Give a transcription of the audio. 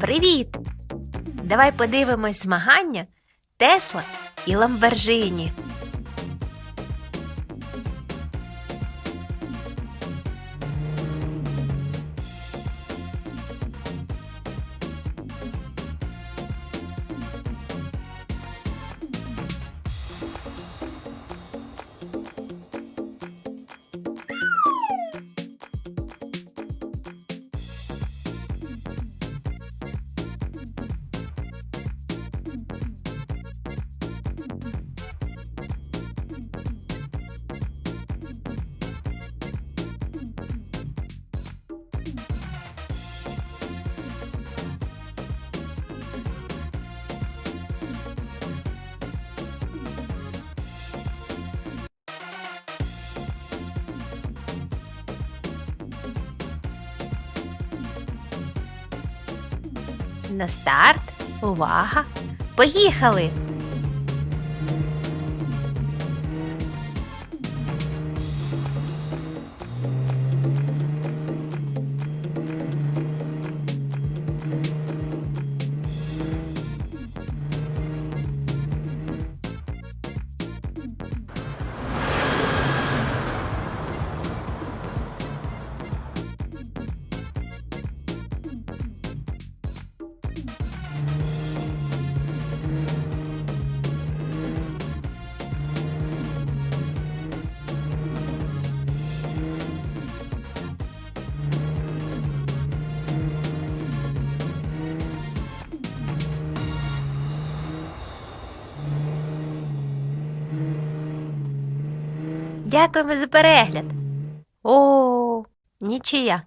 Привіт! Давай подивимось змагання Тесла і Ламборджині. На старт. Увага! Поїхали! Дякуємо за перегляд. О, нічия.